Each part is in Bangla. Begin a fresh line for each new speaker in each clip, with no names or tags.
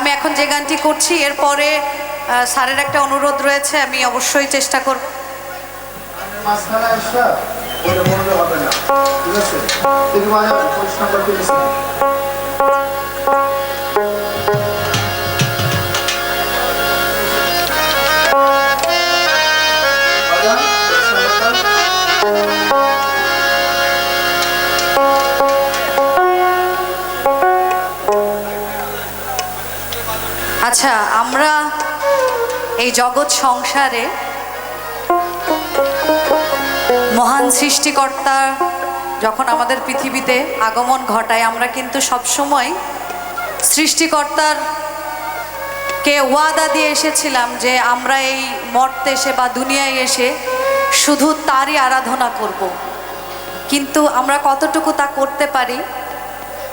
আমি এখন যে গানটি করছি এরপরে স্যারের একটা অনুরোধ রয়েছে, আমি অবশ্যই চেষ্টা করব।
ঠিক আছে?
আচ্ছা আমরা এই জগৎ সংসারে মহান সৃষ্টিকর্তা যখন আমাদের পৃথিবীতে আগমন ঘটায়, আমরা কিন্তু সবসময় সৃষ্টিকর্তার কে ওয়াদা দিয়ে এসেছিলাম যে আমরা এই মর্তে এসে বা দুনিয়ায় এসে শুধু তারই আরাধনা করব। কিন্তু আমরা কতটুকু তা করতে পারি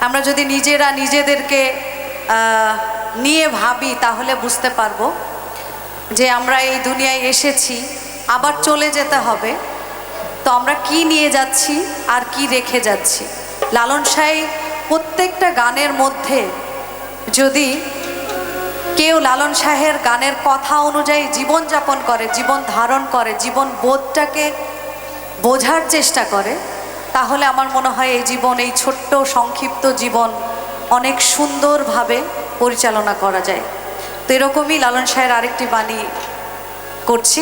আমরা যদি নিজেরা নিজেদেরকে নিয়ে ভাবি, তাহলে বুঝতে পারব যে আমরা এই দুনিয়ায় এসেছি, আবার চলে যেতে হবে। তো আমরা কি নিয়ে যাচ্ছি আর কি রেখে যাচ্ছি? লালন সাই প্রত্যেকটা গানের মধ্যে যদি কেউ লালন শাহের গানের কথা অনুযায়ী জীবনযাপন করে, জীবন ধারণ করে, জীবন বোধটাকে বোঝার চেষ্টা করে, তাহলে আমার মনে হয় এই জীবন, এই ছোট্ট সংক্ষিপ্ত জীবন অনেক সুন্দরভাবে পরিচালনা করা যায়। তো এরকমই লালন শাহের আরেকটি বাণী করছি।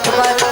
একবার